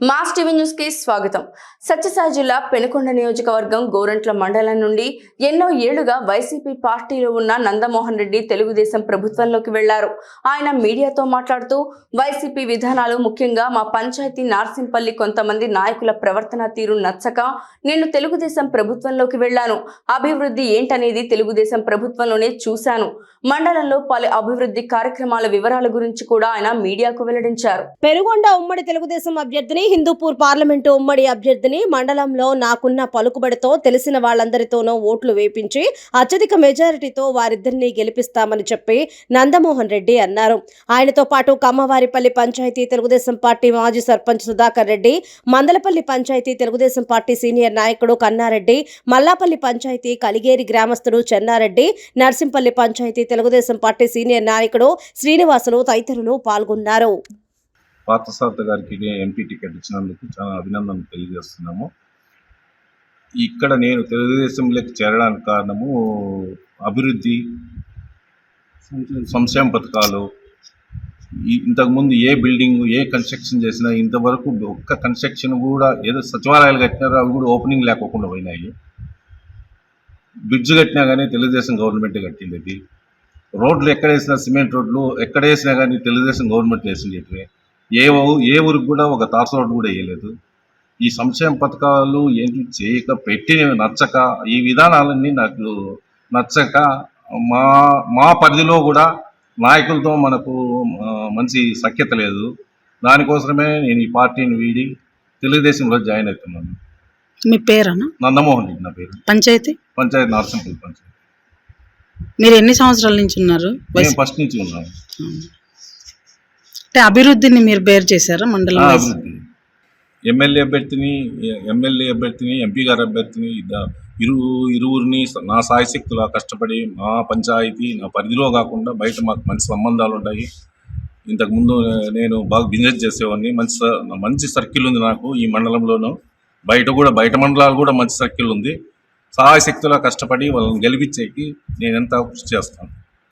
Mass TV న్యూస్కి స్వాగతం. సత్యసాయి జిల్లా పెనుకొండ నియోజకవర్గం గోరంట్ల మండలం నుండి ఎన్నో ఏళ్ళుగా వైసీపీ పార్టీలో ఉన్న నందమోహన్ రెడ్డి తెలుగుదేశం ప్రభుత్వంలోకి వెళ్ళారు. ఆయన మీడియాతో మాట్లాడుతూ వైసీపీ విధానాలు ముఖ్యంగా మా పంచాయతీ నార్సింపల్లి కొంతమంది నాయకుల ప్రవర్తన తీరు నచ్చక నేను తెలుగుదేశం ప్రభుత్వంలోకి వెళ్ళాను. అభివృద్ధి ఏంటనేది తెలుగుదేశం ప్రభుత్వంలోనే చూశాను. మండలంలో పలు అభివృద్ధి కార్యక్రమాల వివరాల గురించి కూడా ఆయన మీడియాకు వెల్లడించారు. పెనుగొండ ఉమ్మడి తెలుగుదేశం అభ్యర్థిని హిందూపూర్ పార్లమెంటు ఉమ్మడి అభ్యర్థిని మండలంలో నాకున్న పలుకుబడితో తెలిసిన వాళ్ళందరితోనూ ఓట్లు వేపించి అత్యధిక మెజారిటీతో వారిద్దరిని గెలిపిస్తామని చెప్పి నందమోహన్ రెడ్డి అన్నారు. ఆయనతో పాటు కమ్మవారిపల్లి పంచాయతీ తెలుగుదేశం పార్టీ మాజీ సర్పంచ్ సుధాకర్ రెడ్డి మందలపల్లి పంచాయతీ తెలుగుదేశం పార్టీ సీనియర్ నాయకుడు కన్నారెడ్డి మల్లాపల్లి పంచాయతీ కలిగేరి గ్రామస్తుడు చెన్నారెడ్డి నర్సింపల్లి పంచాయతీ తెలుగుదేశం పార్టీ సీనియర్ నాయకుడు శ్రీనివాసులు తదితరులు పాల్గొన్నారు. పార్థసారథి గారికి ఎంపీ టికెట్ ఇచ్చినందుకు చాలా అభినందనలు తెలియజేస్తున్నాము. ఇక్కడ నేను తెలుగుదేశంలోకి చేరడానికి కారణము అభివృద్ధి సంక్షేమ పథకాలు ఇంతకుముందు ఏ బిల్డింగ్ ఏ కన్స్ట్రక్షన్ చేసినా ఇంతవరకు ఒక్క కన్స్ట్రక్షన్ కూడా ఏదో సచివాలయాలు కట్టినారో అవి కూడా ఓపెనింగ్ లేకోకుండా పోయినాయి. బ్రిడ్జ్ కట్టినా కానీ తెలుగుదేశం గవర్నమెంట్ కట్టింది రోడ్లు ఎక్కడ వేసినా సిమెంట్ రోడ్లు ఎక్కడ వేసినా కానీ తెలుగుదేశం గవర్నమెంట్ వేసింది ఏ ఏ ఊరికి కూడా ఒక తార్స్ రోడ్డు కూడా వేయలేదు. ఈ సంక్షేమ పథకాలు ఏంటి చేయక పెట్టినవి నచ్చక ఈ విధానాలన్నీ నాకు నచ్చక మా మా పరిధిలో కూడా నాయకులతో మనకు మంచి సఖ్యత లేదు. దానికోసమే నేను ఈ పార్టీని వీడి తెలుగుదేశంలో జాయిన్ అవుతున్నాను. మీ పేరనా? నందమోహన్ రెడ్డి నా పేరు. పంచాయతీ? పంచాయతీ నరసింహుల్ పంచాయతీ. మీరు ఎన్ని సంవత్సరాల నుంచి ఉన్నారు? ఫస్ట్ నుంచి ఉన్నాను. అంటే అభివృద్ధిని మీరు బేర్ చేశారా మండలం? అభివృద్ధి ఎమ్మెల్యే అభ్యర్థిని ఎమ్మెల్యే అభ్యర్థిని ఎంపీ గారి అభ్యర్థిని ఇరు ఇరువురిని నా సాయశక్తులా కష్టపడి మా పంచాయతీ నా పరిధిలో కాకుండా బయట మాకు మంచి సంబంధాలు ఉంటాయి. ఇంతకుముందు నేను బాగా బిజినెస్ చేసేవాడిని. మంచి మంచి సర్కిల్ ఉంది నాకు ఈ మండలంలోనూ. బయట కూడా బయట మండలాలు కూడా మంచి సర్కిల్ ఉంది. సహాయశక్తులా కష్టపడి వాళ్ళని గెలిపించేకి నేను ఎంత కృషి చేస్తాను.